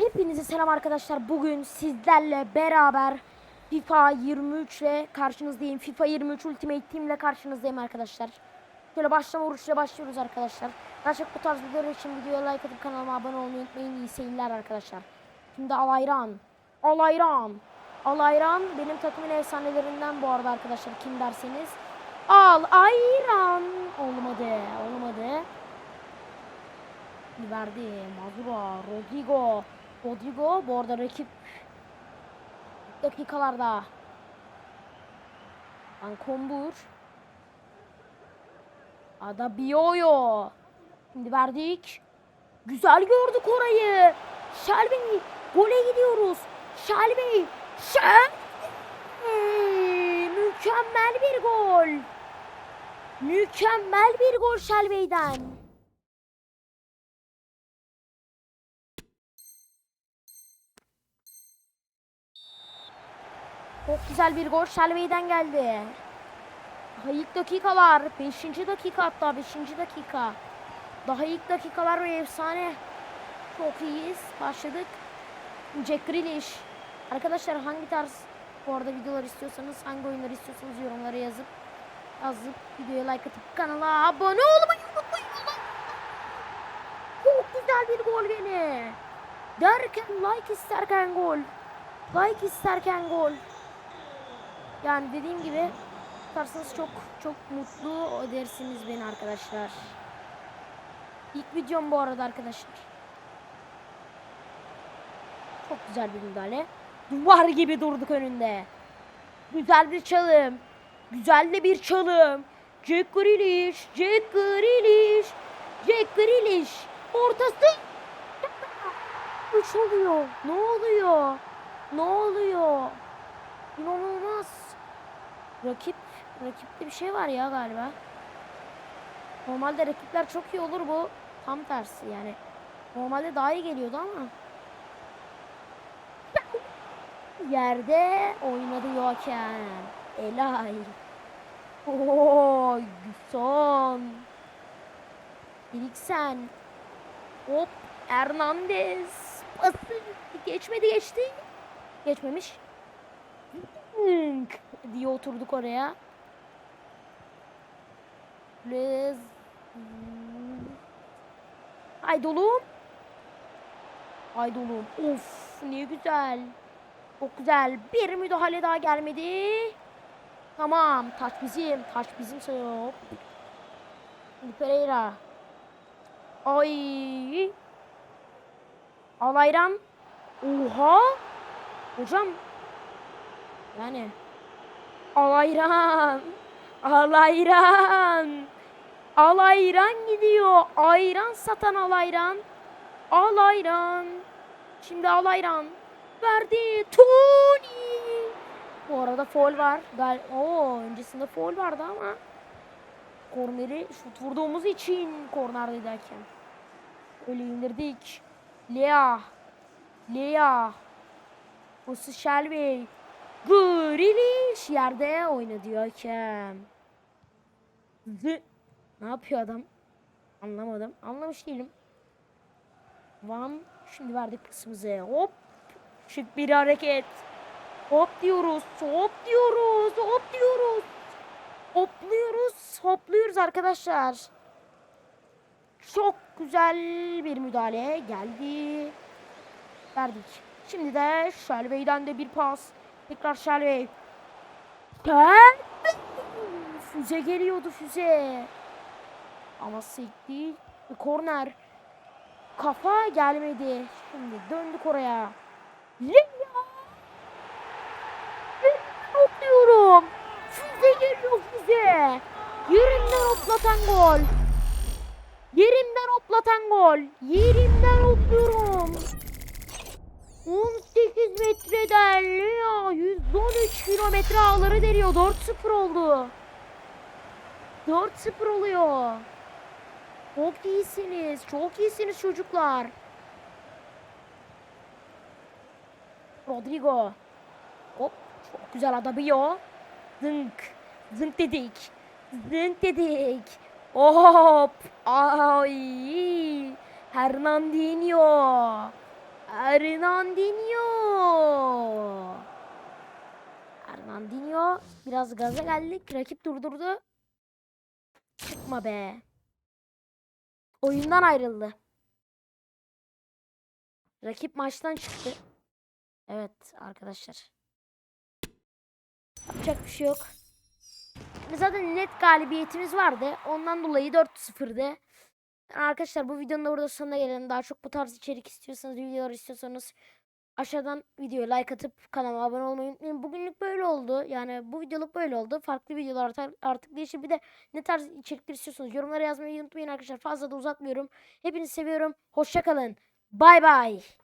Hepinize selam arkadaşlar. Bugün sizlerle beraber FIFA 23 ile karşınızdayım. FIFA 23 Ultimate Team ile karşınızdayım arkadaşlar. Şöyle başlama vuruşuyla başlıyoruz arkadaşlar. Çok bu tarz videolar için videoya like atıp kanalıma abone olmayı unutmayın. İyi seyirler arkadaşlar. Şimdi Alayran. Alayran. Alayran benim takımın efsanelerinden bu arada arkadaşlar. Kim derseniz. Al Ayran. Olmadı. Olmadı. verdi. Mazura, Rodrigo. Rodrigo bu arada rakip dakikalarda. Ankombur. Ada Bioyo. Şimdi verdik. Güzel gördük orayı. Shelby gole gidiyoruz. Shelby. Shelby. Mükemmel bir gol. Mükemmel bir gol Shelby'den. Çok güzel bir gol Shelby'den geldi. Daha ilk dakikalar. 5. dakika hatta 5. dakika. Daha ilk dakikalar ve efsane. Çok iyiyiz. Başladık. Jack Grealish. Arkadaşlar hangi tarz bu arada videolar istiyorsanız, hangi oyunları istiyorsanız yorumlara yazıp yazıp videoya like atıp kanala abone olmayı. Çok güzel bir gol gene. Derken like isterken gol. Like isterken gol. Yani dediğim gibi tutarsanız çok çok mutlu edersiniz beni arkadaşlar. İlk videom bu arada arkadaşlar. Çok güzel bir müdahale. Duvar gibi durduk önünde. Güzel bir çalım. Güzel de bir çalım. Jack Grealish, Jack Grealish, Jack Grealish. Ortası. Üç oluyor. Ne oluyor? Ne oluyor? İnanılmaz. Rakip, rakipte bir şey var ya galiba. Normalde rakipler çok iyi olur bu. Tam tersi yani. Normalde daha iyi geliyordu ama. Yerde oynadı Joaquin. Elay. Oo, son. Eriksen. Hop. Hernandez. Pası. Geçmedi geçti. Geçmemiş. Hınk diye oturduk oraya. Lez. Haydi oğlum. Haydi oğlum. Of ne güzel. Çok güzel. Bir müdahale daha gelmedi. Tamam. Taç bizim. Taç bizim sayıyor. Pereira. Ay. Alayran. Oha. Hocam. Yani. Alayran. Alayran. Alayran gidiyor. Ayran satan alayran. Alayran. Şimdi alayran. Verdi. Tony. Bu arada foul var. Gal Oo, öncesinde foul vardı ama korneri şut vurduğumuz için kornerdeyken. Öyle indirdik. Lea. Lea. Bosu Shelby. Grealish yerde oynadı hakem. Zı. Ne yapıyor adam? Anlamadım. Anlamış değilim. Van şimdi verdik kısmımızı. Hop. Şık bir hareket. Hop diyoruz. Hop diyoruz. Hop diyoruz. Hopluyoruz. Hopluyoruz arkadaşlar. Çok güzel bir müdahale geldi. Verdik. Şimdi de Shelby'den de bir pas. Tekrar. Geldi. Füze geliyordu füze. Ama sekti. Korner. Kafa gelmedi. Şimdi döndük oraya. Lea. Hopluyorum. Füze geliyor füze. Yerinden hoplatan gol. Yerimden hoplatan gol. Yerimden hopluyorum. Kilometre ağları deriyor. 4-0 oldu. 4-0 oluyor. Çok iyisiniz. Çok iyisiniz çocuklar. Rodrigo. Hop. Çok güzel adabıyor. Zınk. Zınk dedik. Zınk dedik. Hop. Ay. Hernandinho. Hernandinho. Hernandinho biraz gaza geldik. Rakip durdurdu. Çıkma be. Oyundan ayrıldı. Rakip maçtan çıktı. Evet arkadaşlar. Yapacak bir şey yok. Zaten net galibiyetimiz vardı. Ondan dolayı 4-0'dı. Yani arkadaşlar bu videonun da burada sonuna gelelim. Daha çok bu tarz içerik istiyorsanız, videolar istiyorsanız aşağıdan videoya like atıp kanalıma abone olmayı unutmayın. Bugünlük böyle oldu. Yani bu videoluk böyle oldu. Farklı videolar artık, artık değişir. Bir de ne tarz içerikler istiyorsanız yorumlara yazmayı unutmayın arkadaşlar. Fazla da uzatmıyorum. Hepinizi seviyorum. Hoşça kalın. Bay bay.